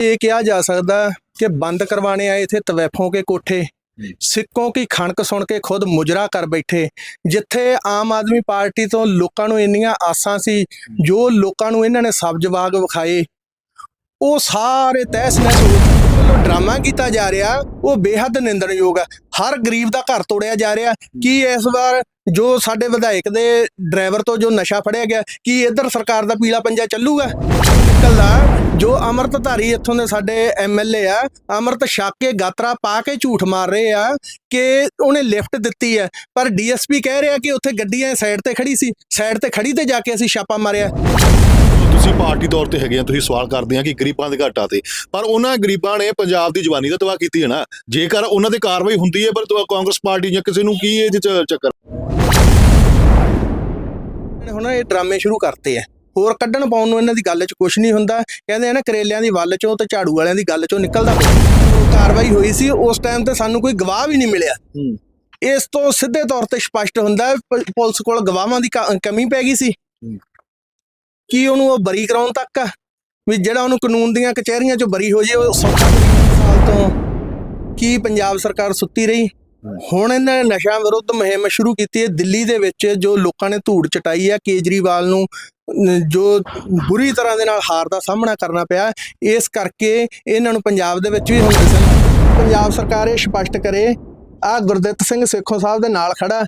ਇਹ ਕਿਹਾ ਜਾ ਸਕਦਾ ਕਿ ਬੰਦ ਕਰਵਾਣੇ ਆਏ ਥੇ ਤਵੈਫੋਂ ਕੇ ਕੋਠੇ ਸਿੱਕੋਂ ਕੀ ਖਣਕ ਸੁਣ ਕੇ ਖੁਦ ਮੁਜਰਾ ਕਰ ਬੈਠੇ ਜਿੱਥੇ ਆਮ ਆਦਮੀ ਪਾਰਟੀ ਤੋਂ ਲੋਕਾਂ ਨੂੰ ਇੰਨੀਆਂ ਆਸਾਂ ਸੀ ਜੋ ਲੋਕਾਂ ਨੂੰ ਇਹਨਾਂ ਨੇ ਸਬਜ਼ ਬਾਗ ਵਿਖਾਏ। ਉਹ ਸਾਰੇ ਤਹਿਸ ਨਹਿਸ ਵੱਲੋਂ ਡਰਾਮਾ ਕੀਤਾ ਜਾ ਰਿਹਾ ਉਹ ਬੇਹੱਦ ਨਿੰਦਣਯੋਗ ਹੈ। ਹਰ ਗਰੀਬ ਦਾ ਘਰ ਤੋੜਿਆ ਜਾ ਰਿਹਾ। ਕੀ ਇਸ ਵਾਰ ਜੋ ਸਾਡੇ ਵਿਧਾਇਕ ਦੇ ਡਰਾਈਵਰ ਤੋਂ ਜੋ ਨਸ਼ਾ ਫੜਿਆ ਗਿਆ ਕੀ ਇੱਧਰ ਸਰਕਾਰ ਦਾ ਪੀਲਾ ਪੰਜਾ ਚੱਲੂਗਾ? ਕੱਲਾ ਜੋ ਅਮਰਤਧਾਰੀ ਇੱਥੋਂ ਦੇ ਸਾਡੇ ਐਮਐਲਏ ਆ ਅਮਰਤ ਛੱਕ ਕੇ ਗਾਤਰਾ ਪਾ ਕੇ ਝੂਠ ਮਾਰ ਰਹੇ ਆ ਕਿ ਉਹਨੇ ਲਿਫਟ ਦਿੱਤੀ ਹੈ। ਪਰ ਡੀਐਸਪੀ ਕਹਿ ਰਿਹਾ ਕਿ ਉੱਥੇ ਗੱਡੀਆਂ ਸਾਈਡ ਤੇ ਖੜੀ ਸੀ ਸਾਈਡ ਤੇ ਖੜੀ ਤੇ ਜਾ ਕੇ ਅਸੀਂ ਛਾਪਾ ਮਾਰਿਆ। ਤੁਸੀਂ ਪਾਰਟੀ ਤੌਰ ਤੇ ਹੈਗੇ ਆ ਤੁਸੀਂ ਸਵਾਲ ਕਰਦੇ ਆ ਕਿ ਗਰੀਬਾਂ ਦੇ ਘਾਟਾ ਤੇ। ਪਰ ਉਹਨਾਂ ਗਰੀਬਾਂ ਨੇ ਪੰਜਾਬ ਦੀ ਜਵਾਨੀ ਦਾ ਤਬਾਹ ਕੀਤੀ ਹੈ ਨਾ। ਜੇਕਰ ਉਹਨਾਂ ਤੇ ਕਾਰਵਾਈ ਹੁੰਦੀ ਹੈ ਪਰ ਕਾਂਗਰਸ ਪਾਰਟੀ ਜਾਂ ਕਿਸੇ ਨੂੰ ਕੀ ਇਹਦੇ ਚ ਚੱਕਰ? ਹੁਣ ਇਹ ਡਰਾਮੇ ਸ਼ੁਰੂ ਕਰਤੇ ਆ। ਹੋਰ ਕੱਢਣ ਪਾਉਣ ਨੂੰ ਇਹਨਾਂ ਦੀ ਗੱਲ 'ਚ ਕੁਝ ਨਹੀਂ ਹੁੰਦਾ। ਕਹਿੰਦੇ ਆ ਨਾ ਕਰੇਲਿਆਂ ਦੀ ਵੱਲ 'ਚੋਂ ਤੇ ਝਾੜੂ ਵਾਲਿਆਂ ਦੀ ਗੱਲ 'ਚੋਂ ਨਿਕਲਦਾ। ਉਹ ਕਾਰਵਾਈ ਹੋਈ ਸੀ ਉਸ ਟਾਈਮ ਤੇ ਸਾਨੂੰ ਕੋਈ ਗਵਾਹ ਵੀ ਨਹੀਂ ਮਿਲਿਆ। ਇਸ ਤੋਂ ਸਿੱਧੇ ਤੌਰ ਤੇ ਸਪਸ਼ਟ ਹੁੰਦਾ ਪੁਲਿਸ ਕੋਲ ਗਵਾਹਾਂ ਦੀ ਕਮੀ ਪੈ ਗਈ ਸੀ। ਕੀ ਉਹਨੂੰ ਉਹ ਬਰੀ ਕਰਾਉਣ ਤੱਕ ਆ? ਵੀ ਜਿਹੜਾ ਉਹਨੂੰ ਕਾਨੂੰਨ ਦੀਆਂ ਕਚਹਿਰੀਆਂ 'ਚੋਂ ਬਰੀ ਹੋ ਜੇ ਉਹ ਸੌਖਾ ਸਾਲ ਤੋਂ। ਕੀ ਪੰਜਾਬ ਸਰਕਾਰ ਸੁੱਤੀ ਰਹੀ? ਹੁਣ ਇਹਨਾਂ ਨੇ ਨਸ਼ਾ ਵਿਰੁੱਧ ਮੁਹਿੰਮ ਸ਼ੁਰੂ ਕੀਤੀ ਹੈ। ਦਿੱਲੀ ਦੇ ਵਿੱਚ ਜੋ ਲੋਕਾਂ ਨੇ ਧੂੜ ਚਟਾਈ ਹੈ ਕੇਜਰੀਵਾਲ ਨੂੰ ਜੋ ਬੁਰੀ ਤਰ੍ਹਾਂ ਦੇ ਨਾਲ ਹਾਰ ਦਾ ਸਾਹਮਣਾ ਕਰਨਾ ਪਿਆ, ਇਸ ਕਰਕੇ ਇਹਨਾਂ ਨੂੰ ਪੰਜਾਬ ਦੇ ਵਿੱਚ ਵੀ ਹੁਣ ਪੰਜਾਬ ਸਰਕਾਰ ਇਹ ਸਪਸ਼ਟ ਕਰੇ ਆ ਗੁਰਦਿੱਤ ਸਿੰਘ ਸੇਖੋਂ ਸਾਹਿਬ ਦੇ ਨਾਲ ਖੜਾ,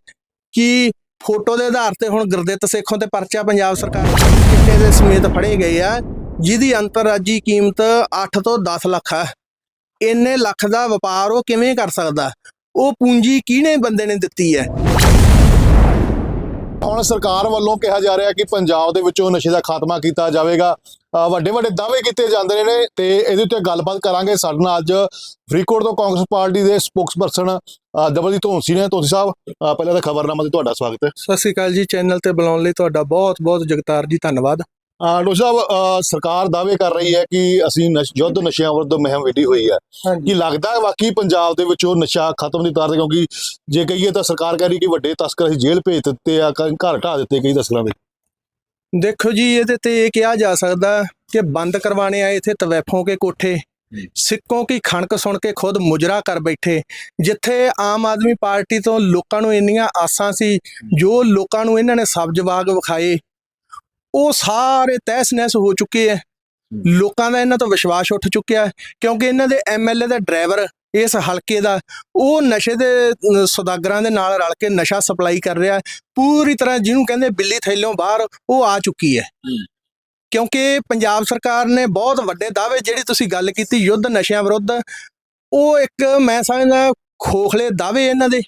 ਕਿ ਫੋਟੋ ਦੇ ਆਧਾਰ ਤੇ ਹੁਣ ਗੁਰਦਿੱਤ ਸੇਖੋਂ ਤੇ ਪਰਚਾ ਪੰਜਾਬ ਸਰਕਾਰ ਚਿੱਟੇ ਦੇ ਸਮੇਤ ਫੜੇ ਗਏ ਆ, ਜਿਹਦੀ ਅੰਤਰਰਾਜੀ ਕੀਮਤ 8 ਤੋਂ 10 ਲੱਖ ਆ। ਇੰਨੇ ਲੱਖ ਦਾ ਵਪਾਰ ਉਹ ਕਿਵੇਂ ਕਰ ਸਕਦਾ? ਉਹ ਪੂੰਜੀ ਕਿਹਨੇ ਬੰਦੇ ਨੇ ਦਿੱਤੀ ਹੈ? ਹੁਣ ਸਰਕਾਰ ਵੱਲੋਂ ਕਿਹਾ ਜਾ ਰਿਹਾ ਕਿ ਪੰਜਾਬ ਦੇ ਵਿੱਚੋਂ ਨਸ਼ੇ ਦਾ ਖਾਤਮਾ ਕੀਤਾ ਜਾਵੇਗਾ। ਵੱਡੇ ਵੱਡੇ ਦਾਅਵੇ ਕੀਤੇ ਜਾਂਦੇ ਨੇ ਤੇ ਇਹਦੇ ਉੱਤੇ ਗੱਲਬਾਤ ਕਰਾਂਗੇ। ਸਾਡੇ ਨਾਲ ਅੱਜ ਫਰੀਦਕੋਟ ਤੋਂ ਕਾਂਗਰਸ ਪਾਰਟੀ ਦੇ ਸਪੋਕਸਪਰਸਨ ਦਬਲਜੀਤ ਧੌਂਸੀ ਨੇ। ਧੌਂਸੀ ਸਾਹਿਬ ਪਹਿਲਾਂ ਤਾਂ ਖਬਰਨਾਮਾ ਤੇ ਤੁਹਾਡਾ ਸਵਾਗਤ ਹੈ। ਸਤਿ ਸ਼੍ਰੀ ਅਕਾਲ ਜੀ। ਚੈਨਲ ਤੇ ਬੁਲਾਉਣ ਲਈ ਤੁਹਾਡਾ ਬਹੁਤ ਬਹੁਤ ਜਗਤਾਰ ਜੀ, ਧੰਨਵਾਦ। ਡੋ ਸਾਹਿਬ ਸਰਕਾਰ ਦਾਅਵੇ ਕਰ ਰਹੀ ਹੈ ਕਿ ਅਸੀਂ ਯੁੱਧ ਨਸ਼ਿਆਂ ਵਿਰੁੱਧ ਮੁਹਿੰਮ ਵਿੱਢੀ ਹੋਈ ਹੈ। ਕੀ ਲੱਗਦਾ ਹੈ ਵਾਕਈ ਪੰਜਾਬ ਦੇ ਵਿੱਚੋਂ ਨਸ਼ਾ ਖਤਮ ਨਹੀਂ ਕਰਦੇ ਕਿਉਂਕਿ ਜੇ ਕਹੀਏ ਤਾਂ ਸਰਕਾਰ ਕਹਿ ਰਹੀ ਕਿ ਵੱਡੇ ਤਸਕਰ ਅਸੀਂ ਜੇਲ੍ਹ ਭੇਜ ਦਿੱਤੇ ਆ ਘਰ ਢਾ ਦਿੱਤੇ ਕਈ ਤਸਕਰਾਂ ਦੇ। ਦੇਖੋ ਜੀ ਇਹਦੇ ਤੇ ਇਹ ਕਿਹਾ ਜਾ ਸਕਦਾ ਕਿ ਬੰਦ ਕਰਵਾਣੇ ਆਏ ਥੇ ਤਵੈਫੋਂ ਕੇ ਕੋਠੇ ਸਿੱਕੋਂ ਕੀ ਖਣਕ ਸੁਣ ਕੇ ਖੁਦ ਮੁਜਰਾ ਕਰ ਬੈਠੇ। ਜਿੱਥੇ ਆਮ ਆਦਮੀ ਪਾਰਟੀ ਤੋਂ ਲੋਕਾਂ ਨੂੰ ਇੰਨੀਆਂ ਆਸਾਂ ਸੀ ਜੋ ਲੋਕਾਂ ਨੂੰ ਇਹਨਾਂ ਨੇ ਸਬਜ਼ ਬਾਗ ਵਿਖਾਏ ਉਹ ਸਾਰੇ ਤਹਿਸ ਨਹਿਸ ਹੋ ਚੁੱਕੇ ਐ। ਲੋਕਾਂ ਦਾ ਇਹਨਾਂ ਤੋਂ ਵਿਸ਼ਵਾਸ ਉੱਠ ਚੁੱਕਿਆ ਕਿਉਂਕਿ ਇਹਨਾਂ ਦੇ ਐਮਐਲਏ ਦਾ ਡਰਾਈਵਰ ਇਸ ਹਲਕੇ ਦਾ ਉਹ ਨਸ਼ੇ ਦੇ ਸੌਦਾਗਰਾਂ ਦੇ ਨਾਲ ਰਲ ਕੇ ਨਸ਼ਾ ਸਪਲਾਈ ਕਰ ਰਿਹਾ। ਪੂਰੀ ਤਰ੍ਹਾਂ ਜਿਹਨੂੰ ਕਹਿੰਦੇ ਬਿੱਲੀ ਥੈਲੋਂ ਬਾਹਰ ਉਹ ਆ ਚੁੱਕੀ ਹੈ। ਕਿਉਂਕਿ ਪੰਜਾਬ ਸਰਕਾਰ ਨੇ ਬਹੁਤ ਵੱਡੇ ਦਾਅਵੇ ਜਿਹੜੀ ਤੁਸੀਂ ਗੱਲ ਕੀਤੀ ਯੁੱਧ ਨਸ਼ਿਆਂ ਵਿਰੁੱਧ ਉਹ ਇੱਕ ਮੈਂ ਸਮਝਦਾ ਖੋਖਲੇ ਦਾਅਵੇ ਇਹਨਾਂ ਦੇ।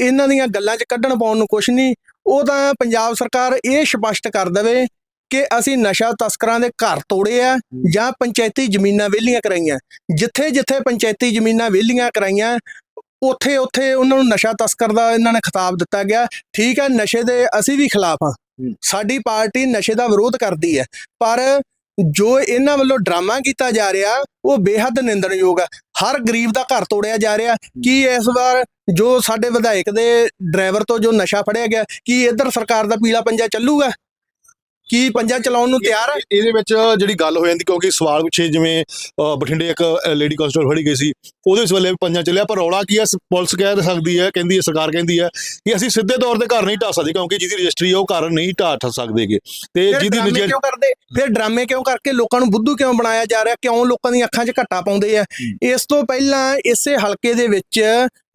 ਇਹਨਾਂ ਦੀਆਂ ਗੱਲਾਂ 'ਚ ਕੱਢਣ ਪਾਉਣ ਨੂੰ ਕੁਝ ਨਹੀਂ ਉਹ ਤਾਂ ਪੰਜਾਬ ਸਰਕਾਰ ਇਹ ਸਪਸ਼ਟ ਕਰ ਦੇਵੇ ਕਿ ਅਸੀਂ ਨਸ਼ਾ ਤਸਕਰਾਂ ਦੇ ਘਰ ਤੋੜੇ ਆ ਜਾਂ ਪੰਚਾਇਤੀ ਜ਼ਮੀਨਾਂ ਵਿਹਲੀਆਂ ਕਰਾਈਆਂ। ਜਿੱਥੇ ਜਿੱਥੇ ਪੰਚਾਇਤੀ ਜ਼ਮੀਨਾਂ ਵਿਹਲੀਆਂ ਕਰਾਈਆਂ ਉੱਥੇ ਉੱਥੇ ਉਹਨਾਂ ਨੂੰ ਨਸ਼ਾ ਤਸਕਰ ਦਾ ਇਹਨਾਂ ਨੇ ਖਿਤਾਬ ਦਿੱਤਾ ਗਿਆ। ਠੀਕ ਹੈ ਨਸ਼ੇ ਦੇ ਅਸੀਂ ਵੀ ਖਿਲਾਫ ਹਾਂ। ਸਾਡੀ ਪਾਰਟੀ ਨਸ਼ੇ ਦਾ ਵਿਰੋਧ ਕਰਦੀ ਹੈ। ਪਰ ਜੋ ਇਹਨਾਂ ਵੱਲੋਂ ਡਰਾਮਾ ਕੀਤਾ ਜਾ ਰਿਹਾ, ਉਹ ਬੇਹੱਦ ਨਿੰਦਣਯੋਗ ਹੈ। ਹਰ ਗਰੀਬ ਦਾ ਘਰ ਤੋੜਿਆ ਜਾ ਰਿਹਾ। ਕੀ ਇਸ ਵਾਰ ਜੋ ਸਾਡੇ ਵਿਧਾਇਕ ਦੇ ਡਰਾਈਵਰ ਤੋਂ ਜੋ ਨਸ਼ਾ ਫੜਿਆ ਗਿਆ, ਕੀ ਇੱਧਰ ਸਰਕਾਰ ਦਾ ਪੀਲਾ ਪੰਜਾ ਚੱਲੂਗਾ? ਕੀ ਪੰਜਾ ਚਲਾਉਣ ਨੂੰ ਤਿਆਰ ਹੈ? ਇਹ- ਇਹਦੇ ਵਿੱਚ ਜਿਹੜੀ ਗੱਲ ਹੋ ਜਾਂਦੀ ਕਿਉਂਕਿ ਸਵਾਲ ਪੁੱਛੇ ਜਿਵੇਂ ਬਠਿੰਡੇ ਇੱਕ ਲੇਡੀ ਕਾਂਸਟੇਬਲ ਫੜੀ ਗਈ ਸੀ। ਉਹਦੇ ਇਸ ਵੇਲੇ ਪੰਜਾਂ ਚੱਲਿਆ ਪਰ ਰੌਲਾ ਕੀ ਹੈ? ਪੁਲਿਸ ਕਹਿ ਸਕਦੀ ਹੈ ਕਹਿੰਦੀ ਹੈ ਸਰਕਾਰ ਕਹਿੰਦੀ ਹੈ ਕਿ ਅਸੀਂ ਸਿੱਧੇ ਤੌਰ ਤੇ ਘਰ ਨਹੀਂ ਢਾ ਸਕਦੇ ਕਿਉਂਕਿ ਜਿਹਦੀ ਰਜਿਸਟਰੀ ਹੈ ਉਹ ਘਰ ਨਹੀਂ ਢਾ ਠ ਸਕਦੇਗੇ। ਤੇ ਜਿਹਦੀ ਨਿਜੀ ਕਿਉਂ ਕਰਦੇ? ਫਿਰ ਡਰਾਮੇ ਕਿਉਂ ਕਰਕੇ ਲੋਕਾਂ ਨੂੰ ਬੁੱਧੂ ਕਿਉਂ ਬਣਾਇਆ ਜਾ ਰਿਹਾ? ਕਿਉਂ ਲੋਕਾਂ ਦੀਆਂ ਅੱਖਾਂ 'ਚ ਘੱਟਾ ਪਾਉਂਦੇ ਆ? ਇਸ ਤੋਂ ਪਹਿਲਾਂ ਇਸੇ ਹਲਕੇ ਦੇ ਵਿੱਚ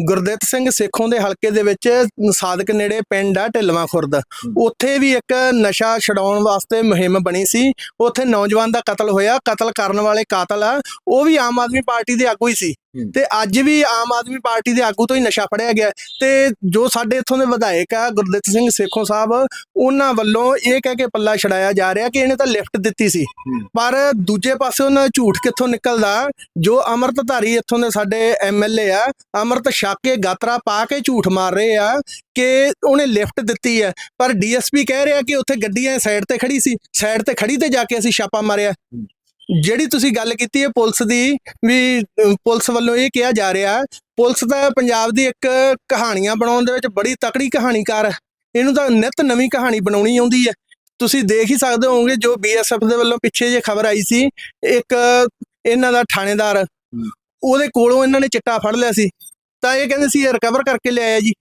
ਗੁਰਦਿੱਤ ਸਿੰਘ ਸੇਖੋਂ ਦੇ ਹਲਕੇ ਦੇ ਵਿੱਚ ਸਾਦਕ ਨੇੜੇ ਪਿੰਡ ਆ ਢਿਲਵਾਂ ਖੁਰਦ। ਉੱਥੇ ਵੀ ਇੱਕ ਨਸ਼ਾ ਛਡਾਉਣ ਵਾਸਤੇ ਮੁਹਿੰਮ ਬਣੀ ਸੀ। ਉੱਥੇ ਨੌਜਵਾਨ ਦਾ ਕਤਲ ਹੋਇਆ। ਕਤਲ ਕਰਨ ਵਾਲੇ ਕਾਤਲ ਆ। ਉਹ ਵੀ ਆਮ ਆਦਮੀ ਪਾਰਟੀ ਦੇ ਆਗੂ ਹੀ ਸੀ। ਤੇ ਅੱਜ ਵੀ ਆਮ ਆਦਮੀ ਪਾਰਟੀ ਦੇ ਆਗੂ ਤੋਂ ਹੀ ਨਸ਼ਾ ਫੜਿਆ ਗਿਆ। ਤੇ ਜੋ ਸਾਡੇ ਇੱਥੋਂ ਦੇ ਵਿਧਾਇਕ ਆ ਗੁਰਦਿੱਤ ਸਿੰਘ ਸੇਖੋਂ ਸਾਹਿਬ ਉਹਨਾਂ ਵੱਲੋਂ ਇਹ ਕਹਿ ਕੇ ਪੱਲਾ ਛਡਾਇਆ ਜਾ ਰਿਹਾ ਕਿ ਇਹਨੇ ਤਾਂ ਲਿਫਟ ਦਿੱਤੀ ਸੀ। ਪਰ ਦੂਜੇ ਪਾਸੇ ਉਹਨਾਂ ਝੂਠ ਕਿੱਥੋਂ ਨਿਕਲਦਾ? ਜੋ ਅਮਰਤਧਾਰੀ ਇੱਥੋਂ ਦੇ ਸਾਡੇ ਐਮਐਲਏ ਆ ਅਮਰਤ ਛੱਕ ਗਾਤਰਾ ਪਾ ਕੇ ਝੂਠ ਮਾਰ ਰਹੇ ਆ ਕਿ ਉਹਨੇ ਲਿਫਟ ਦਿੱਤੀ ਹੈ। ਪਰ ਡੀਐਸਪੀ ਕਹਿ ਰਿਹਾ ਕਿ ਉੱਥੇ ਗੱਡੀਆਂ ਸਾਈਡ ਤੇ ਖੜੀ ਸੀ। ਸਾਈਡ ਤੇ ਖੜੀ ਤੇ ਜਾ ਕੇ ਅਸੀਂ ਛਾਪਾ ਮਾਰਿਆ। ਜਿਹੜੀ ਤੁਸੀਂ ਗੱਲ ਕੀਤੀ ਹੈ ਪੁਲਿਸ ਦੀ ਵੀ ਪੁਲਿਸ ਵੱਲੋਂ ਇਹ ਕਿਹਾ ਜਾ ਰਿਹਾ ਪੁਲਿਸ ਤਾਂ ਪੰਜਾਬ ਦੀ ਇੱਕ ਕਹਾਣੀਆਂ ਬਣਾਉਣ ਦੇ ਵਿੱਚ ਬੜੀ ਤਕੜੀ ਕਹਾਣੀਕਾਰ ਹੈ। ਇਹਨੂੰ ਤਾਂ ਨਿਤ ਨਵੀਂ ਕਹਾਣੀ ਬਣਾਉਣੀ ਆਉਂਦੀ ਹੈ। ਤੁਸੀਂ ਦੇਖ ਹੀ ਸਕਦੇ ਹੋਵੋਗੇ ਜੋ ਬੀਐਸਐਫ ਦੇ ਵੱਲੋਂ ਪਿੱਛੇ ਜੇ ਖਬਰ ਆਈ ਸੀ ਇੱਕ ਇਹਨਾਂ ਦਾ ਥਾਣੇਦਾਰ ਉਹਦੇ ਕੋਲੋਂ ਇਹਨਾਂ ਨੇ ਚਿੱਟਾ ਫੜ ਲਿਆ ਸੀ। ਤਾਂ ਇਹ ਕਹਿੰਦੇ ਸੀ ਇਹ ਰਿਕਵਰ ਕਰਕੇ ਲਿਆਇਆ ਜੀ।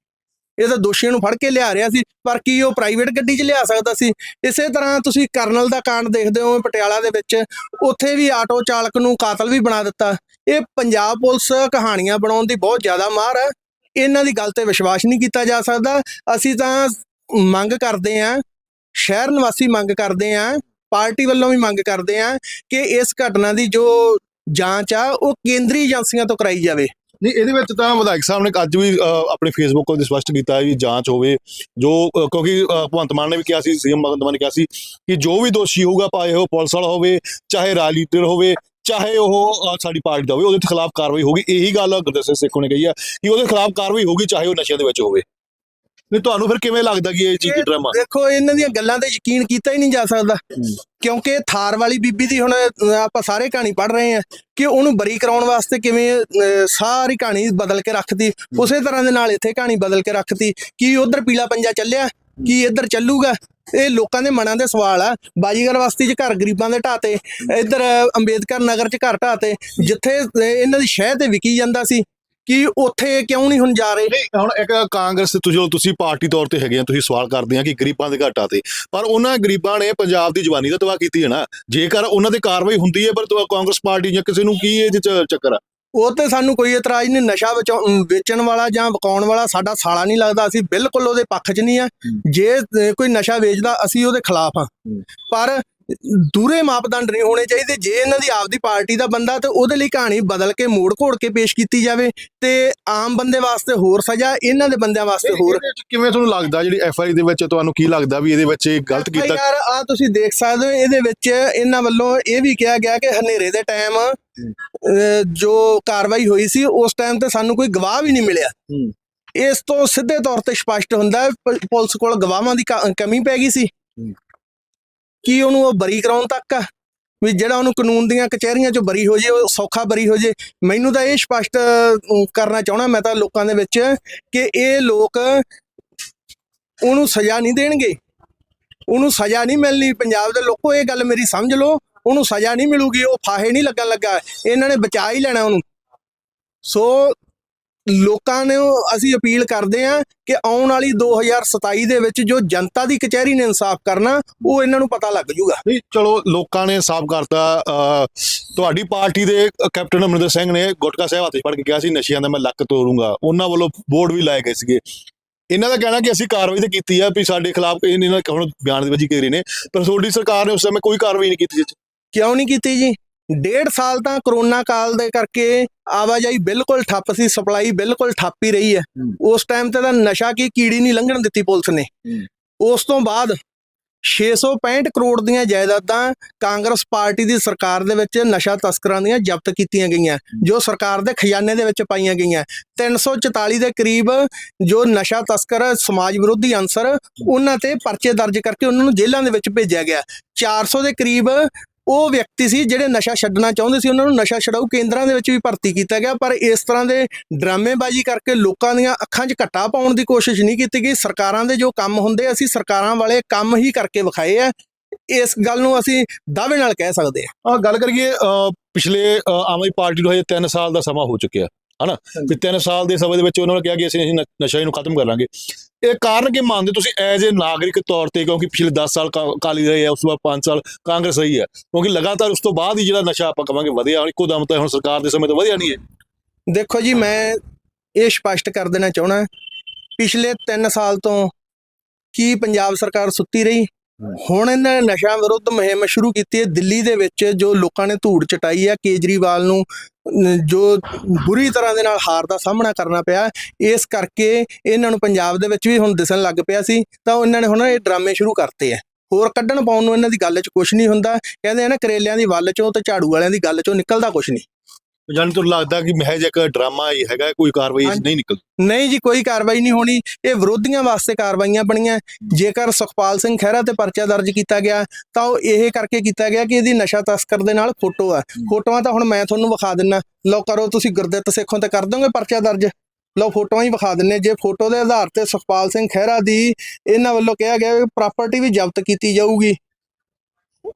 ਇਹ ਤਾਂ ਦੋਸ਼ੀਆਂ ਨੂੰ ਫੜ ਕੇ ਲਿਆ ਰਿਹਾ ਸੀ, ਪਰ ਕੀ ਉਹ ਪ੍ਰਾਈਵੇਟ ਗੱਡੀ 'ਚ ਲਿਆ ਸਕਦਾ ਸੀ? ਇਸੇ ਤਰ੍ਹਾਂ ਤੁਸੀਂ ਕਰਨਲ ਦਾ ਕਾਂਡ ਦੇਖਦੇ ਹੋ ਪਟਿਆਲਾ ਦੇ ਵਿੱਚ, ਉੱਥੇ ਵੀ ਆਟੋ ਚਾਲਕ ਨੂੰ ਕਾਤਲ ਵੀ ਬਣਾ ਦਿੱਤਾ। ਇਹ ਪੰਜਾਬ ਪੁਲਿਸ ਕਹਾਣੀਆਂ ਬਣਾਉਣ ਦੀ ਬਹੁਤ ਜ਼ਿਆਦਾ ਮਾਹਰ ਹੈ। ਇਹਨਾਂ ਦੀ ਗੱਲ ਤੇ ਵਿਸ਼ਵਾਸ ਨਹੀਂ ਕੀਤਾ ਜਾ ਸਕਦਾ। ਅਸੀਂ ਤਾਂ ਮੰਗ ਕਰਦੇ ਆਂ ਸ਼ਹਿਰ ਨਿਵਾਸੀ ਮੰਗ ਕਰਦੇ ਆਂ ਪਾਰਟੀ ਵੱਲੋਂ ਵੀ ਮੰਗ ਕਰਦੇ ਆਂ ਕਿ ਇਸ ਘਟਨਾ ਦੀ ਜੋ ਜਾਂਚ ਆ, ਉਹ ਕੇਂਦਰੀ ਏਜੰਸੀਆਂ ਤੋਂ ਕਰਾਈ ਜਾਵੇ। ਨਹੀਂ, ਇਹਦੇ ਵਿੱਚ ਤਾਂ ਵਿਧਾਇਕ ਸਾਹਿਬ ਨੇ ਅੱਜ ਵੀ ਆਪਣੇ ਫੇਸਬੁੱਕ ਉੱਤੇ ਸਪਸ਼ਟ ਕੀਤਾ ਵੀ ਜਾਂਚ ਹੋਵੇ, ਜੋ ਕਿਉਂਕਿ ਭਗਵੰਤ ਮਾਨ ਨੇ ਵੀ ਕਿਹਾ ਸੀ, ਸੀਐਮ ਭਗਵੰਤ ਮਾਨ ਨੇ ਕਿਹਾ ਸੀ ਕਿ ਜੋ ਵੀ ਦੋਸ਼ੀ ਹੋਊਗਾ, ਭਾਵੇਂ ਉਹ ਪੁਲਿਸ ਵਾਲਾ ਹੋਵੇ, ਚਾਹੇ ਰਾਜਨੀਤਿਕ ਹੋਵੇ, ਚਾਹੇ ਉਹ ਸਾਡੀ ਪਾਰਟੀ ਦਾ ਹੋਵੇ, ਉਹਦੇ ਖਿਲਾਫ ਕਾਰਵਾਈ ਹੋਗੀ ਇਹੀ ਗੱਲ ਗੁਰਦੇਵ ਸਿੰਘ ਸੇਖੋਂ ਨੇ ਕਹੀ ਆ ਕਿ ਉਹਦੇ ਖਿਲਾਫ ਕਾਰਵਾਈ ਹੋਗੀ ਚਾਹੇ ਉਹ ਨਸ਼ਿਆਂ ਦੇ ਵਿੱਚ ਹੋਵੇ। ਨਹੀਂ ਤੁਹਾਨੂੰ ਫਿਰ ਕਿਵੇਂ ਲੱਗਦਾ ਕਿ ਇਹ ਚੀਜ਼ ਡਰਾਮਾ ਦੇਖੋ ਇਹਨਾਂ ਦੀਆਂ ਗੱਲਾਂ ਤੇ ਯਕੀਨ ਕੀਤਾ ਹੀ ਨਹੀਂ ਜਾ ਸਕਦਾ। ਕਿਉਂਕਿ ਥਾਰ ਵਾਲੀ ਬੀਬੀ ਦੀ ਹੁਣ ਆਪਾਂ ਸਾਰੇ ਕਹਾਣੀ ਪੜ ਰਹੇ ਹਾਂ ਕਿ ਉਹਨੂੰ ਬਰੀ ਕਰਾਉਣ ਵਾਸਤੇ ਕਿਵੇਂ ਸਾਰੀ ਕਹਾਣੀ ਬਦਲ ਕੇ ਰੱਖਤੀ। ਉਸੇ ਤਰ੍ਹਾਂ ਦੇ ਨਾਲ ਇੱਥੇ ਕਹਾਣੀ ਬਦਲ ਕੇ ਰੱਖਤੀ ਕੀ ਉਧਰ ਪੀਲਾ ਪੰਜਾ ਚੱਲਿਆ ਕੀ ਇੱਧਰ ਚੱਲੂਗਾ। ਇਹ ਲੋਕਾਂ ਦੇ ਮਨਾਂ ਦੇ ਸਵਾਲ ਆ। ਬਾਜੀਗਰ ਬਸਤੀ 'ਚ ਘਰ ਗਰੀਬਾਂ ਦੇ ਢਾਤੇ ਇੱਧਰ ਅੰਬੇਦਕਰ ਨਗਰ 'ਚ ਘਰ ਢਾਤੇ ਜਿੱਥੇ ਇਹਨਾਂ ਦੀ ਸ਼ਹਿ ਤੇ ਵਿਕੀ ਜਾਂਦਾ ਸੀ ਕਿ ਉੱਥੇ ਕਿਉਂ ਨਹੀਂ ਹੁਣ ਜਾ ਰਹੇ? ਨਹੀਂ ਹੁਣ ਇੱਕ ਕਾਂਗਰਸ ਤੇ ਤੁਸੀਂ ਤੁਸੀਂ ਪਾਰਟੀ ਤੌਰ ਤੇ ਹੈਗੇ ਆ ਤੁਸੀਂ ਸਵਾਲ ਕਰਦੇ ਆ ਕਿ ਗਰੀਬਾਂ ਦੇ ਘਾਟਾ ਤੇ। ਪਰ ਉਹਨਾਂ ਗਰੀਬਾਂ ਨੇ ਪੰਜਾਬ ਦੀ ਜਵਾਨੀ ਦਾ ਤਬਾਹ ਕੀਤੀ ਹੈ ਨਾ। ਜੇਕਰ ਉਹਨਾਂ ਤੇ ਕਾਰਵਾਈ ਹੁੰਦੀ ਹੈ ਪਰ ਤੁਹਾ- ਕਾਂਗਰਸ ਪਾਰਟੀ ਜਾਂ ਕਿਸੇ ਨੂੰ ਕੀ ਇਹਦੇ ਚ ਚੱਕਰ ਆ? ਉਹ ਤੇ ਸਾਨੂੰ ਕੋਈ ਇਤਰਾਜ਼ ਨਹੀਂ ਨਸ਼ਾ ਵੇਚਣ ਵਾਲਾ ਜਾਂ ਵਿਕਾਉਣ ਵਾਲਾ ਸਾਡਾ ਸਾਲਾ ਨਹੀਂ ਲੱਗਦਾ। ਅਸੀਂ ਬਿਲਕੁਲ ਉਹਦੇ ਪੱਖ 'ਚ ਨਹੀਂ ਆ। ਜੇ ਕੋਈ ਨਸ਼ਾ ਵੇਚਦਾ ਅਸੀਂ ਉਹਦੇ ਖਿਲਾਫ ਆ। ਪਰ ਦੂਰੇ ਮਾਪਦੰਡ ਨਹੀਂ ਹੋਣੇ ਚਾਹੀਦੇ। ਜੇ ਇਹਨਾਂ ਦੀ ਆਪਦੀ ਪਾਰਟੀ ਦਾ ਬੰਦਾ ਤੇ ਉਹਦੇ ਲਈ ਕਹਾਣੀ ਬਦਲ ਕੇ ਮੋੜ ਘੋੜ ਕੇ ਪੇਸ਼ ਕੀਤੀ ਜਾਵੇ ਤੇ ਆਮ ਬੰਦੇ ਵਾਸਤੇ ਹੋਰ ਸਜ਼ਾ ਇਹਨਾਂ ਦੇ ਬੰਦਿਆਂ ਵਾਸਤੇ ਹੋਰ। ਕਿਵੇਂ ਤੁਹਾਨੂੰ ਲੱਗਦਾ ਜਿਹੜੀ ਐਫ ਆਈ ਦੇ ਵਿੱਚ ਤੁਹਾਨੂੰ ਕੀ ਲੱਗਦਾ ਵੀ ਇਹਦੇ ਵਿੱਚ ਗਲਤ ਕੀਤਾ? ਯਾਰ ਆ ਤੁਸੀਂ ਦੇਖ ਸਕਦੇ ਹੋ ਇਹਦੇ ਵਿੱਚ ਇਹਨਾਂ ਵੱਲੋਂ ਇਹ ਵੀ ਕਿਹਾ ਗਿਆ ਕਿ ਹਨੇਰੇ ਦੇ ਟਾਈਮ ਜੋ ਕਾਰਵਾਈ ਹੋਈ ਸੀ ਉਸ ਟਾਈਮ ਤੇ ਸਾਨੂੰ ਕੋਈ ਗਵਾਹ ਵੀ ਨਹੀਂ ਮਿਲਿਆ। ਇਸ ਤੋਂ ਸਿੱਧੇ ਤੌਰ ਤੇ ਸਪਸ਼ਟ ਹੁੰਦਾ ਪੁਲਿਸ ਕੋਲ ਗਵਾਹਾਂ ਦੀ ਕਮੀ ਪੈ ਗਈ ਸੀ। ਕੀ ਉਹਨੂੰ ਉਹ ਬਰੀ ਕਰਾਉਣ ਤੱਕ ਆ? ਵੀ ਜਿਹੜਾ ਉਹਨੂੰ ਕਾਨੂੰਨ ਦੀਆਂ ਕਚਹਿਰੀਆਂ ਚੋਂ ਬਰੀ ਹੋ ਜੇ, ਉਹ ਸੌਖਾ ਬਰੀ ਹੋ ਜੇ। ਮੈਨੂੰ ਤਾਂ ਇਹ ਸਪਸ਼ਟ ਕਰਨਾ ਚਾਹਣਾ ਮੈਂ ਤਾਂ ਲੋਕਾਂ ਦੇ ਵਿੱਚ ਕਿ ਇਹ ਲੋਕ ਉਹਨੂੰ ਸਜ਼ਾ ਨਹੀਂ ਦੇਣਗੇ। ਉਹਨੂੰ ਸਜ਼ਾ ਨਹੀਂ ਮਿਲਣੀ। ਪੰਜਾਬ ਦੇ ਲੋਕੋ, ਇਹ ਗੱਲ ਮੇਰੀ ਸਮਝ ਲਓ। ਉਹਨੂੰ ਸਜ਼ਾ ਨਹੀਂ ਮਿਲੂਗੀ, ਉਹ ਫਾਹੇ ਨਹੀਂ ਲੱਗਣ ਲੱਗਾ। ਇਹਨਾਂ ਨੇ ਬਚਾ ਹੀ ਲੈਣਾ ਉਹਨੂੰ। ਸੋ ਲੋਕਾਂ ਨੂੰ ਅਸੀਂ ਅਪੀਲ ਕਰਦੇ ਹਾਂ ਕਿ ਆਉਣ ਵਾਲੀ 2027 ਦੇ ਵਿੱਚ ਜੋ ਜਨਤਾ ਦੀ ਕਚਹਿਰੀ ਨੇ ਇਨਸਾਫ ਕਰਨਾ ਉਹ ਇਹਨਾਂ ਨੂੰ ਪਤਾ ਲੱਗ ਜੂਗਾ। ਨਹੀਂ ਚਲੋ ਲੋਕਾਂ ਨੇ ਸਾਫ਼ ਕਰਤਾ। ਤੁਹਾਡੀ ਪਾਰਟੀ ਦੇ ਕੈਪਟਨ ਅਮਰਿੰਦਰ ਸਿੰਘ ਨੇ ਗੁਟਕਾ ਸਾਹਿਬ ਹੱਥ ਫੜ ਕੇ ਕਿਹਾ ਸੀ ਨਸ਼ਿਆਂ ਦਾ ਮੈਂ ਲੱਕ ਤੋੜੂੰਗਾ। ਉਹਨਾਂ ਵੱਲੋਂ ਬੋਰਡ ਵੀ ਲਾਏ ਗਏ ਸੀਗੇ। ਇਹਨਾਂ ਦਾ ਕਹਿਣਾ ਕਿ ਅਸੀਂ ਕਾਰਵਾਈ ਤਾਂ ਕੀਤੀ ਆ ਵੀ ਸਾਡੇ ਖਿਲਾਫ ਇਹਨਾਂ ਨੇ ਹੁਣ ਬਿਆਨਬਾਜ਼ੀ ਕੀਤੀ ਨੇ ਪਰ ਤੁਹਾਡੀ ਸਰਕਾਰ ਨੇ ਉਸ ਸਮੇਂ ਕੋਈ ਕਾਰਵਾਈ ਨਹੀਂ ਕੀਤੀ 'ਚ। ਕਿਉਂ ਨਹੀਂ ਕੀਤੀ ਜੀ? ਡੇਢ ਸਾਲ ਤਾਂ ਕਰੋਨਾ ਕਾਲ ਦੇ ਕਰਕੇ ਆਵਾਜਾਈ ਬਿਲਕੁਲ ਠੱਪ ਸੀ ਸਪਲਾਈ ਬਿਲਕੁਲ ਠੱਪ ਹੀ ਰਹੀ ਹੈ। ਉਸ ਟਾਈਮ ਤੇ ਤਾਂ ਨਸ਼ਾ ਕੀ ਕੀੜੀ ਨਹੀਂ ਲੰਘਣ ਦਿੱਤੀ ਪੁਲਿਸ ਨੇ। ਉਸ ਤੋਂ ਬਾਅਦ 665 ਕਰੋੜ ਦੀਆਂ ਜਾਇਦਾਦਾਂ ਕਾਂਗਰਸ ਪਾਰਟੀ ਦੀ ਸਰਕਾਰ ਦੇ ਵਿੱਚ ਨਸ਼ਾ ਤਸਕਰਾਂ ਦੀਆਂ ਜ਼ਬਤ ਕੀਤੀਆਂ ਗਈਆਂ ਜੋ ਸਰਕਾਰ ਦੇ ਖਜ਼ਾਨੇ ਦੇ ਵਿੱਚ ਪਾਈਆਂ ਗਈਆਂ। 344 ਦੇ ਕਰੀਬ ਜੋ ਨਸ਼ਾ ਤਸਕਰ ਸਮਾਜ ਵਿਰੋਧੀ ਅਨਸਰ ਉਹਨਾਂ ਤੇ ਪਰਚੇ ਦਰਜ ਕਰਕੇ ਉਹਨਾਂ ਨੂੰ ਜੇਲ੍ਹਾਂ ਦੇ ਵਿੱਚ ਭੇਜਿਆ ਗਿਆ। 400 ਦੇ ਕਰੀਬ ਉਹ ਵਿਅਕਤੀ ਸੀ ਜਿਹੜੇ ਨਸ਼ਾ ਛੱਡਣਾ ਚਾਹੁੰਦੇ ਸੀ ਉਹਨਾਂ ਨੂੰ ਨਸ਼ਾ ਛਡਾਊ ਕੇਂਦਰਾਂ ਦੇ ਵਿੱਚ ਵੀ ਭਰਤੀ ਕੀਤਾ ਗਿਆ ਪਰ ਇਸ ਤਰ੍ਹਾਂ ਦੇ ਡਰਾਮੇਬਾਜ਼ੀ ਕਰਕੇ ਲੋਕਾਂ ਦੀਆਂ ਅੱਖਾਂ 'ਚ ਘੱਟਾ ਪਾਉਣ ਦੀ ਕੋਸ਼ਿਸ਼ ਨਹੀਂ ਕੀਤੀ ਗਈ। ਸਰਕਾਰਾਂ ਦੇ ਜੋ ਕੰਮ ਹੁੰਦੇ ਅਸੀਂ ਸਰਕਾਰਾਂ ਵਾਲੇ ਕੰਮ ਹੀ ਕਰਕੇ ਵਿਖਾਏ ਆ। ਇਸ ਗੱਲ ਨੂੰ ਅਸੀਂ ਦਾਅਵੇ ਨਾਲ ਕਹਿ ਸਕਦੇ ਹਾਂ ਆ ਗੱਲ ਕਰੀਏ ਪਿਛਲੇ ਆਮ ਆਦਮੀ ਪਾਰਟੀ ਨੂੰ ਹਜੇ 3 ਸਾਲ ਦਾ ਸਮਾਂ ਹੋ ਚੁੱਕਿਆ ਹਨਾ? ਵੀ 3 ਸਾਲ ਦੇ ਸਮੇਂ ਦੇ ਵਿੱਚ ਉਹਨਾਂ ਨੇ ਕਿਹਾ ਕਿ ਅਸੀਂ ਅਸੀਂ ਨਸ਼ਾ ਨੂੰ ਖਤਮ ਕਰ ਲਾਂਗੇ। ਇਹ ਕਾਰਨ ਕੀ ਮੰਨਦੇ ਤੁਸੀਂ ਐਜ਼ ਏ ਨਾਗਰਿਕ ਤੌਰ ਤੇ? ਕਿਉਂਕਿ ਪਿਛਲੇ 10 ਸਾਲ ਕਾ- ਅਕਾਲੀ ਰਹੇ ਆ ਉਸ ਤੋਂ ਬਾਅਦ 5 ਸਾਲ ਕਾਂਗਰਸ ਰਹੀ ਹੈ। ਕਿਉਂਕਿ ਲਗਾਤਾਰ ਉਸ ਤੋਂ ਬਾਅਦ ਹੀ ਜਿਹੜਾ ਨਸ਼ਾ ਆਪਾਂ ਕਵਾਂਗੇ ਵਧਿਆ ਇੱਕੋ ਦਮ ਤਾਂ ਹੁਣ ਸਰਕਾਰ ਦੇ ਸਮੇਂ ਤੋਂ ਵਧਿਆ ਨਹੀਂ ਹੈ। ਦੇਖੋ ਜੀ, ਮੈਂ ਇਹ ਸਪਸ਼ਟ ਕਰ ਦੇਣਾ ਚਾਹਣਾ ਪਿਛਲੇ 3 ਸਾਲ ਤੋਂ ਕੀ ਪੰਜਾਬ ਸਰਕਾਰ ਸੁੱਤੀ ਰਹੀ? ਹੁਣ ਇਹਨਾਂ ਨੇ ਨਸ਼ਾ ਵਿਰੁੱਧ ਮੁਹਿੰਮ ਸ਼ੁਰੂ ਕੀਤੀ ਹੈ, ਦਿੱਲੀ ਦੇ ਵਿੱਚ ਜੋ ਲੋਕਾਂ ਨੇ ਧੂੜ ਚਟਾਈ ਹੈ, ਕੇਜਰੀਵਾਲ ਨੂੰ ਜੋ ਬੁਰੀ ਤਰ੍ਹਾਂ ਦੇ ਨਾਲ ਹਾਰ ਦਾ ਸਾਹਮਣਾ ਕਰਨਾ ਪਿਆ, ਇਸ ਕਰਕੇ ਇਹਨਾਂ ਨੂੰ ਪੰਜਾਬ ਦੇ ਵਿੱਚ ਵੀ ਹੁਣ ਦਿਸਣ ਲੱਗ ਪਿਆ ਸੀ, ਤਾਂ ਉਹਨਾਂ ਨੇ ਹੁਣ ਇਹ ਡਰਾਮੇ ਸ਼ੁਰੂ ਕਰਤੇ ਆ। ਹੋਰ ਕੱਢਣ ਪਾਉਣ ਨੂੰ ਇਹਨਾਂ ਦੀ ਗੱਲ 'ਚ ਕੁਝ ਨਹੀਂ ਹੁੰਦਾ, ਕਹਿੰਦੇ ਆ ਨਾ ਕਰੇਲਿਆਂ ਦੀ ਵੱਲ 'ਚੋਂ ਤੇ ਝਾੜੂ ਵਾਲਿਆਂ ਦੀ ਗੱਲ 'ਚੋਂ ਨਿਕਲਦਾ ਕੁਝ ਨਹੀਂ। ਜਾਨੀ ਤੁਹਾਨੂੰ ਲੱਗਦਾ ਕਿ ਮਹਿਜ ਇੱਕ ਡਰਾਮਾ ਹੀ ਹੈਗਾ ਕੋਈ ਕਾਰਵਾਈ। ਨਹੀਂ ਨਿਕਲ ਨਹੀਂ ਜੀ ਕੋਈ ਕਾਰਵਾਈ ਨਹੀਂ ਹੋਣੀ। ਇਹ ਵਿਰੋਧੀਆਂ ਵਾਸਤੇ ਕਾਰਵਾਈਆਂ ਬਣੀਆਂ। ਜੇਕਰ ਸੁਖਪਾਲ ਸਿੰਘ ਖਹਿਰਾ ਤੇ ਪਰਚਾ ਦਰਜ ਕੀਤਾ ਗਿਆ ਤਾਂ ਉਹ ਇਹ ਕਰਕੇ ਕੀਤਾ ਗਿਆ ਕਿ ਇਹਦੀ ਨਸ਼ਾ ਤਸਕਰ ਦੇ ਨਾਲ ਫੋਟੋ ਆ। ਫੋਟੋਆਂ ਤਾਂ ਹੁਣ ਮੈਂ ਤੁਹਾਨੂੰ ਵਿਖਾ ਦਿੰਨਾ। ਲਓ ਕਰੋ ਤੁਸੀਂ ਗੁਰਦਿੱਤ ਸੇਖੋਂ ਤੇ ਕਰ ਦੋਗੇ ਪਰਚਾ ਦਰਜ? ਲਓ ਫੋਟੋਆਂ ਹੀ ਵਿਖਾ ਦਿੰਨੇ ਜੇ ਫੋਟੋ ਦੇ ਆਧਾਰ ਤੇ ਸੁਖਪਾਲ ਸਿੰਘ ਖਹਿਰਾ ਦੀ ਇਹਨਾਂ ਵੱਲੋਂ ਕਿਹਾ ਗਿਆ ਕਿ ਪ੍ਰਾਪਰਟੀ ਵੀ ਜ਼ਬਤ ਕੀਤੀ ਜਾਊਗੀ।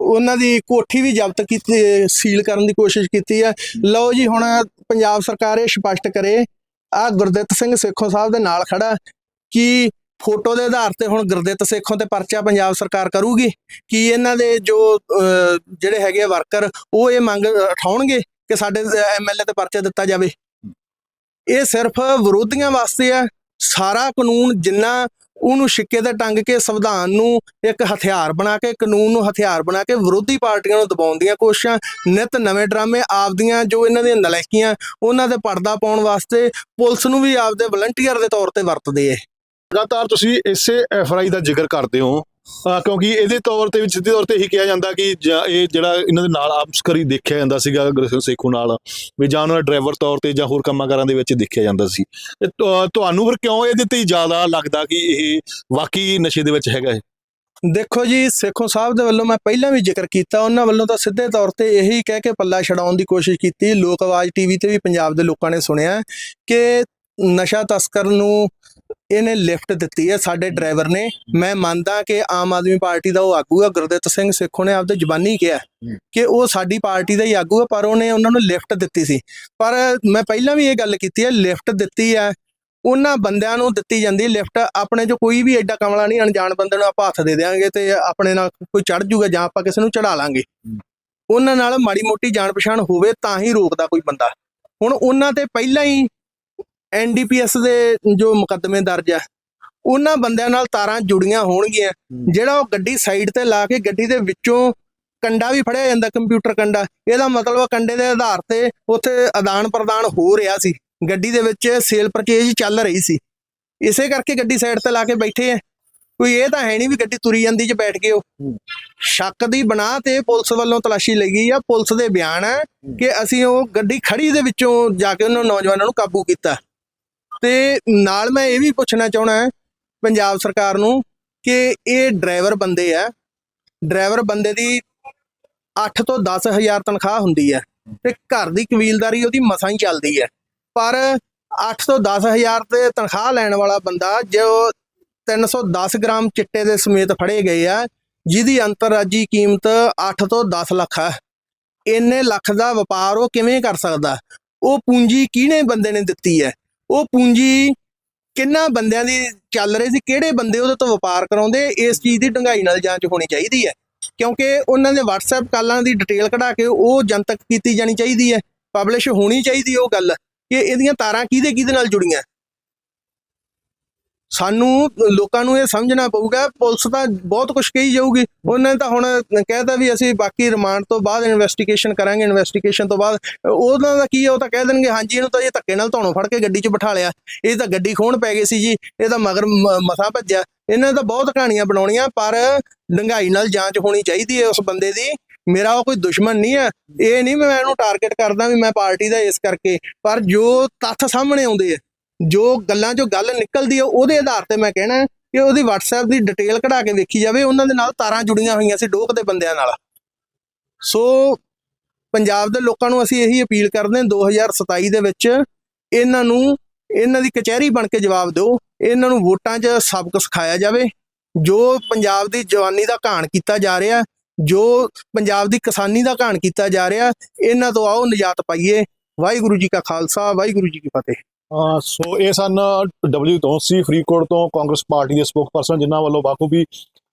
ਉਹਨਾਂ ਦੀ ਕੋਠੀ ਵੀ ਜ਼ਬਤ ਕੀਤੀ ਸੀਲ ਕਰਨ ਦੀ ਕੋਸ਼ਿਸ਼ ਕੀਤੀ ਹੈ। ਲਓ ਜੀ ਹੁਣ ਪੰਜਾਬ ਸਰਕਾਰ ਇਹ ਸਪਸ਼ਟ ਕਰੇ ਆ ਗੁਰਦਿੱਤ ਸਿੰਘ ਸੇਖੋਂ ਸਾਹਿਬ ਦੇ ਨਾਲ ਖੜਾ ਕਿ ਫੋਟੋ ਦੇ ਆਧਾਰ ਤੇ ਹੁਣ ਗੁਰਦਿੱਤ ਸੇਖੋਂ ਤੇ ਪਰਚਾ ਪੰਜਾਬ ਸਰਕਾਰ ਕਰੂਗੀ ਕਿ ਇਹਨਾਂ ਦੇ ਜੋ ਅਹ, ਜਿਹੜੇ ਹੈਗੇ ਵਰਕਰ ਉਹ ਇਹ ਮੰਗ ਉਠਾਉਣਗੇ ਕਿ ਸਾਡੇ ਐਮਐਲਏ ਤੇ ਪਰਚਾ ਦਿੱਤਾ ਜਾਵੇ। ਇਹ ਸਿਰਫ ਵਿਰੋਧੀਆਂ ਵਾਸਤੇ ਆ ਸਾਰਾ ਕਾਨੂੰਨ ਜਿੰਨਾ ਉਹਨੂੰ ਸਿੱਕੇ ਤੇ ਟੰਗ ਕੇ ਸੰਵਿਧਾਨ ਨੂੰ ਇੱਕ ਹਥਿਆਰ ਬਣਾ ਕੇ, ਕਾਨੂੰਨ ਨੂੰ ਹਥਿਆਰ ਬਣਾ ਕੇ ਵਿਰੋਧੀ ਪਾਰਟੀਆਂ ਨੂੰ ਦਬਾਉਣ ਦੀਆਂ ਕੋਸ਼ਿਸ਼ਾਂ, ਨਿਤ ਨਵੇਂ ਡਰਾਮੇ ਆਪਦੀਆਂ ਜੋ ਇਹਨਾਂ ਦੀਆਂ ਨਲਾਇਕੀਆਂ ਉਹਨਾਂ ਦੇ ਪਰਦਾ ਪਾਉਣ ਵਾਸਤੇ ਪੁਲਿਸ ਨੂੰ ਵੀ ਆਪਦੇ ਵਲੰਟੀਅਰ ਦੇ ਤੌਰ ਤੇ ਵਰਤਦੇ ਐ ਲਗਾਤਾਰ ਤੁਸੀਂ ਇਸੇ ਐਫਆਈ ਦਾ ਜ਼ਿਕਰ ਕਰਦੇ ਹੋ ਕਿਉਂਕਿ ਇਹਦੇ ਤੌਰ ਤੇ ਵੀ ਸਿੱਧੇ ਤੌਰ ਤੇ ਹੀ ਕਿਹਾ ਜਾਂਦਾ ਕਿ ਇਹ ਜਿਹੜਾ ਇਹਨਾਂ ਦੇ ਨਾਲ ਆਪਸਕਰੀ ਦੇਖਿਆ ਜਾਂਦਾ ਸੀਗਾ ਗੁਰਸੇਵਕ ਸੇਖੂ ਨਾਲ, ਵੀ ਜਾਂ ਉਹਨਾਂ ਦਾ ਡਰਾਈਵਰ ਤੌਰ ਤੇ ਜਾਂ ਹੋਰ ਕੰਮਾਂ ਦੇ ਵਿੱਚ ਦੇਖਿਆ ਜਾਂਦਾ ਸੀ। ਤੇ, ਤੁਹਾਨੂੰ ਫਿਰ ਕਿਉਂ ਇਹਦੇ ਤੇ ਜ਼ਿਆਦਾ ਲੱਗਦਾ ਕਿ ਇਹ ਵਾਕਈ ਨਸ਼ੇ ਦੇ ਵਿੱਚ ਹੈਗਾ ਇਹ? ਦੇਖੋ ਜੀ, ਸੇਖੋਂ ਸਾਹਿਬ ਦੇ ਵੱਲੋਂ ਮੈਂ ਪਹਿਲਾਂ ਵੀ ਜ਼ਿਕਰ ਕੀਤਾ, ਉਹਨਾਂ ਵੱਲੋਂ ਤਾਂ ਸਿੱਧੇ ਤੌਰ ਤੇ ਇਹੀ ਕਹਿ ਕੇ ਪੱਲਾ ਛਡਾਉਣ ਦੀ ਕੋਸ਼ਿਸ਼ ਕੀਤੀ। ਲੋਕ ਆਵਾਜ਼ ਟੀਵੀ ਤੇ ਵੀ ਪੰਜਾਬ ਦੇ ਲੋਕਾਂ ਨੇ ਸੁਣਿਆ ਕਿ ਨਸ਼ਾ ਤਸਕਰ ਨੂੰ ਇਹਨੇ ਲਿਫਟ ਦਿੱਤੀ ਹੈ ਸਾਡੇ ਡਰਾਈਵਰ ਨੇ। ਮੈਂ ਮੰਨਦਾ ਕਿ ਆਮ ਆਦਮੀ ਪਾਰਟੀ ਦਾ ਉਹ ਆਗੂ ਹੈ ਗੁਰਦਿੱਤ ਸਿੰਘ ਸੇਖੋਂ ਨੇ ਆਪਦੇ ਜ਼ਬਾਨੀ ਕਿਹਾ। ਕਿ ਉਹ ਸਾਡੀ ਪਾਰਟੀ ਦਾ ਹੀ ਆਗੂ ਹੈ ਪਰ ਉਹਨੇ ਉਹਨਾਂ ਨੂੰ ਲਿਫਟ ਦਿੱਤੀ ਸੀ। ਪਰ ਮੈਂ ਪਹਿਲਾਂ ਵੀ ਇਹ ਗੱਲ ਕੀਤੀ ਹੈ ਲਿਫਟ ਦਿੱਤੀ ਹੈ ਉਹਨਾਂ ਬੰਦਿਆਂ ਨੂੰ ਦਿੱਤੀ ਜਾਂਦੀ ਲਿਫਟ। ਆਪਣੇ ਜੋ ਕੋਈ ਵੀ ਐਡਾ ਕਮਲਾ ਨਹੀਂ ਅਣਜਾਣ ਬੰਦੇ ਨੂੰ ਆਪਾਂ ਹੱਥ ਦੇ ਦੇਾਂਗੇ ਤੇ ਆਪਣੇ ਨਾਲ ਕੋਈ ਚੜ ਜੂਗਾ ਜਾਂ ਆਪਾਂ ਕਿਸੇ ਨੂੰ ਚੜਾ ਲਾਂਗੇ। ਉਹਨਾਂ ਨਾਲ ਮਾੜੀ ਮੋਟੀ ਜਾਣ ਪਛਾਣ ਹੋਵੇ ਤਾਂ ਹੀ ਰੋਕਦਾ ਕੋਈ ਬੰਦਾ। ਹੁਣ ਉਹਨਾਂ ਤੇ ਪਹਿਲਾਂ ਹੀ ਐਨਡੀਪੀਐਸ ਦੇ ਜੋ ਮੁਕੱਦਮੇ ਦਰਜ ਆ ਉਹਨਾਂ ਬੰਦਿਆਂ ਨਾਲ ਤਾਰਾਂ ਜੁੜੀਆਂ ਹੋਣਗੀਆਂ। ਜਿਹੜਾ ਉਹ ਗੱਡੀ ਸਾਈਡ ਤੇ ਲਾ ਕੇ ਗੱਡੀ ਦੇ ਵਿੱਚੋਂ ਕੰਡਾ ਵੀ ਫੜਿਆ ਜਾਂਦਾ ਕੰਪਿਊਟਰ ਕੰਡਾ। ਇਹਦਾ ਮਤਲਬ ਕੰਡੇ ਦੇ ਆਧਾਰ ਤੇ ਉੱਥੇ ਆਦਾਨ ਪ੍ਰਦਾਨ ਹੋ ਰਿਹਾ ਸੀ। ਗੱਡੀ ਦੇ ਵਿੱਚ ਸੇਲ ਪਰਚੇਜ ਚੱਲ ਰਹੀ ਸੀ। ਇਸੇ ਕਰਕੇ ਗੱਡੀ ਸਾਈਡ ਤੇ ਲਾ ਕੇ ਬੈਠੇ ਆ। ਕੋਈ ਇਹ ਤਾਂ ਹੈ ਨਹੀਂ ਵੀ ਗੱਡੀ ਤੁਰੀ ਜਾਂਦੀ ਚ ਬੈਠ ਗਏ ਉਹ। ਸ਼ੱਕ ਦੀ ਬਣਾ ਤੇ ਪੁਲਿਸ ਵੱਲੋਂ ਤਲਾਸ਼ੀ ਲਈ ਗਈ ਆ। ਪੁਲਿਸ ਦੇ ਬਿਆਨ ਹੈ। ਕਿ ਅਸੀਂ ਉਹ ਗੱਡੀ ਖੜੀ ਦੇ ਵਿੱਚੋਂ ਜਾ ਕੇ ਉਹਨਾਂ ਨੌਜਵਾਨਾਂ ਨੂੰ ਕਾਬੂ ਕੀਤਾ। ਤੇ ਨਾਲ ਮੈਂ ਇਹ ਵੀ ਪੁੱਛਣਾ ਚਾਹਣਾ ਪੰਜਾਬ ਸਰਕਾਰ ਨੂੰ ਕਿ ਇਹ ਡਰਾਈਵਰ ਬੰਦੇ ਆ, ਡਰਾਈਵਰ ਬੰਦੇ ਦੀ 8 ਤੋਂ 10000 ਤਨਖਾਹ ਹੁੰਦੀ ਹੈ ਤੇ ਘਰ ਦੀ ਕਬੀਲਦਾਰੀ ਉਹਦੀ ਮਸਾਂ ਹੀ ਚੱਲਦੀ ਹੈ ਪਰ 8 ਤੋਂ 10000 ਤੇ ਤਨਖਾਹ ਲੈਣ ਵਾਲਾ ਬੰਦਾ ਜੋ 310 ਗ੍ਰਾਮ ਚਿੱਟੇ ਦੇ ਸਮੇਤ ਫੜੇ ਗਏ ਆ, ਜਿਹਦੀ ਅੰਤਰਰਾਜੀ ਕੀਮਤ 8 ਤੋਂ 10 ਲੱਖ ਹੈ ਇੰਨੇ ਲੱਖ ਦਾ ਵਪਾਰ ਉਹ ਕਿਵੇਂ ਕਰ ਸਕਦਾ? ਉਹ ਪੂੰਜੀ ਕਿਹਨੇ ਬੰਦੇ ਨੇ ਦਿੱਤੀ ਹੈ ਉਹ ਪੂੰਜੀ ਕਿੰਨਾ ਬੰਦਿਆਂ ਦੀ ਚੱਲ ਰਹੀ ਸੀ, ਕਿਹੜੇ ਬੰਦੇ ਉਹਦੇ ਤੋਂ ਵਪਾਰ ਕਰਾਉਂਦੇ, ਇਸ ਚੀਜ਼ ਦੀ ਡੰਗਾਈ ਨਾਲ ਜਾਂਚ ਹੋਣੀ ਚਾਹੀਦੀ ਹੈ। ਕਿਉਂਕਿ ਉਹਨਾਂ ਦੇ WhatsApp ਕਾਲਾਂ ਦੀ ਡਿਟੇਲ ਕਢਾ ਕੇ ਉਹ ਜਨਤਕ ਕੀਤੀ ਜਾਣੀ ਚਾਹੀਦੀ ਹੈ ਪਬਲਿਸ਼ ਹੋਣੀ ਚਾਹੀਦੀ ਉਹ ਗੱਲ ਕਿ ਇਹਦੀਆਂ ਤਾਰਾਂ ਕਿਹਦੇ ਕਿਹਦੇ ਨਾਲ ਜੁੜੀਆਂ। ਸਾਨੂੰ ਲੋਕਾਂ ਨੂੰ ਇਹ ਸਮਝਣਾ ਪਊਗਾ, ਪੁਲਿਸ ਤਾਂ ਬਹੁਤ ਕੁਝ ਕਹੀ ਜਾਊਗੀ। ਉਹਨਾਂ ਨੇ ਤਾਂ ਹੁਣ ਕਹਿਤਾ ਵੀ ਅਸੀਂ ਬਾਕੀ ਰਿਮਾਂਡ ਤੋਂ ਬਾਅਦ ਇਨਵੈਸਟੀਗੇਸ਼ਨ ਕਰਾਂਗੇ ਇਨਵੈਸਟੀਗੇਸ਼ਨ ਤੋਂ ਬਾਅਦ ਉਹਨਾਂ ਦਾ ਕੀ ਹੈ ਉਹ ਤਾਂ ਕਹਿ ਦੇਣਗੇ, ਹਾਂਜੀ, ਇਹਨੂੰ ਤਾਂ ਇਹ ਧੱਕੇ ਨਾਲ ਧੌਣੋਂ ਫੜ ਕੇ ਗੱਡੀ 'ਚ ਬਿਠਾ ਲਿਆ। ਇਹ ਤਾਂ ਗੱਡੀ ਖੋਣ ਪੈ ਗਈ ਸੀ ਜੀ, ਇਹ ਤਾਂ ਮਗਰ ਮਸਾ ਭੱਜਿਆ। ਇਹਨਾਂ ਨੇ ਤਾਂ ਬਹੁਤ ਕਹਾਣੀਆਂ ਬਣਾਉਣੀਆਂ, ਪਰ ਡੰਗਾਈ ਨਾਲ ਜਾਂਚ ਹੋਣੀ ਚਾਹੀਦੀ ਹੈ ਉਸ ਬੰਦੇ ਦੀ। ਮੇਰਾ ਉਹ ਕੋਈ ਦੁਸ਼ਮਣ ਨਹੀਂ ਹੈ। ਇਹ ਨਹੀਂ ਮੈਂ ਇਹਨੂੰ ਟਾਰਗੇਟ ਕਰਦਾ ਵੀ ਮੈਂ ਪਾਰਟੀ ਦਾ ਇਸ ਕਰਕੇ, ਪਰ ਜੋ ਤੱਥ ਸਾਹਮਣੇ ਆਉਂਦੇ ਆ ਜੋ ਗੱਲਾਂ 'ਚੋਂ ਗੱਲ ਨਿਕਲਦੀ ਹੈ ਉਹਦੇ ਆਧਾਰ ਤੇ ਮੈਂ ਕਹਿਣਾ ਕਿ ਉਹਦੀ WhatsApp ਦੀ ਡਿਟੇਲ ਕਢਾ ਕੇ ਵੇਖੀ ਜਾਵੇ। ਉਹਨਾਂ ਦੇ ਨਾਲ ਤਾਰਾਂ ਜੁੜੀਆਂ ਹੋਈਆਂ ਸੀ ਡੋਕ ਦੇ ਬੰਦਿਆਂ ਨਾਲ। ਸੋ ਪੰਜਾਬ ਦੇ ਲੋਕਾਂ ਨੂੰ ਅਸੀਂ ਇਹੀ ਅਪੀਲ ਕਰਦੇ ਹਾਂ 2027 ਦੇ ਵਿੱਚ ਇਹਨਾਂ ਨੂੰ, ਇਹਨਾਂ ਦੀ ਕਚਹਿਰੀ ਬਣ ਕੇ ਜਵਾਬ ਦਿਓ। ਇਹਨਾਂ ਨੂੰ ਵੋਟਾਂ 'ਚ ਸਬਕ ਸਿਖਾਇਆ ਜਾਵੇ। ਜੋ ਪੰਜਾਬ ਦੀ ਜਵਾਨੀ ਦਾ ਘਾਣ ਕੀਤਾ ਜਾ ਰਿਹਾ, ਜੋ ਪੰਜਾਬ ਦੀ ਕਿਸਾਨੀ ਦਾ ਘਾਣ ਕੀਤਾ ਜਾ ਰਿਹਾ, ਇਹਨਾਂ ਤੋਂ ਆਓ, ਨਿਜਾਤ ਪਾਈਏ। ਵਾਹਿਗੁਰੂ ਜੀ ਕਾ ਖਾਲਸਾ, ਵਾਹਿਗੁਰੂ ਜੀ ਕੀ ਫਤਿਹ। ਸੋ ਇਹ ਸਨ ਡਬਲਯੂ ਤੋਂ ਸੀ ਫਰੀਦਕੋਟ ਤੋਂ ਕਾਂਗਰਸ ਪਾਰਟੀ ਦੇ ਸਪੋਕਸਪਰਸਨ ਜਿਨ੍ਹਾਂ ਵੱਲੋਂ ਬਾਖੂਬੀ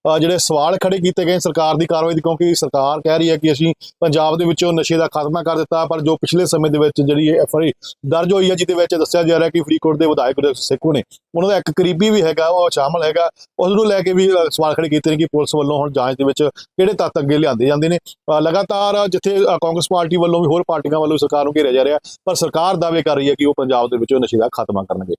ਜਿਹੜੇ ਸਵਾਲ ਖੜੇ ਕੀਤੇ ਗਏ ਸਰਕਾਰ ਦੀ ਕਾਰਵਾਈ ਦੀ, ਕਿਉਂਕਿ ਸਰਕਾਰ ਕਹਿ ਰਹੀ ਹੈ ਕਿ ਅਸੀਂ ਪੰਜਾਬ ਦੇ ਵਿੱਚੋਂ ਨਸ਼ੇ ਦਾ ਖਾਤਮਾ ਕਰ ਦਿੱਤਾ, ਪਰ ਜੋ ਪਿਛਲੇ ਸਮੇਂ ਦੇ ਵਿੱਚ ਜਿਹੜੀ ਇਹ ਐਫਆਈ ਦਰਜ ਹੋਈ ਹੈ, ਜਿਹਦੇ ਵਿੱਚ ਦੱਸਿਆ ਜਾ ਰਿਹਾ ਕਿ ਫਰੀਦਕੋਟ ਦੇ ਵਿਧਾਇਕ ਗੁਰਦੇਵ ਸੇਖੂ ਨੇ, ਉਹਨਾਂ ਦਾ ਇੱਕ ਕਰੀਬੀ ਵੀ ਹੈਗਾ, ਉਹ ਸ਼ਾਮਲ ਹੈਗਾ। ਉਸ ਨੂੰ ਲੈ ਕੇ ਵੀ ਸਵਾਲ ਖੜੇ ਕੀਤੇ ਨੇ ਕਿ ਪੁਲਿਸ ਵੱਲੋਂ ਹੁਣ ਜਾਂਚ ਦੇ ਵਿੱਚ ਕਿਹੜੇ ਤੱਤ ਅੱਗੇ ਲਿਆਂਦੇ ਜਾਂਦੇ ਨੇ। ਲਗਾਤਾਰ ਜਿੱਥੇ ਕਾਂਗਰਸ ਪਾਰਟੀ ਵੱਲੋਂ ਵੀ ਹੋਰ ਪਾਰਟੀਆਂ ਵੱਲੋਂ ਵੀ ਸਰਕਾਰ ਨੂੰ ਘੇਰਿਆ ਜਾ ਰਿਹਾ, ਪਰ ਸਰਕਾਰ ਦਾਅਵੇ ਕਰ ਰਹੀ ਹੈ ਕਿ ਉਹ ਪੰਜਾਬ ਦੇ ਵਿੱਚੋਂ ਨਸ਼ੇ ਦਾ ਖਾਤਮਾ ਕਰਨਗੇ।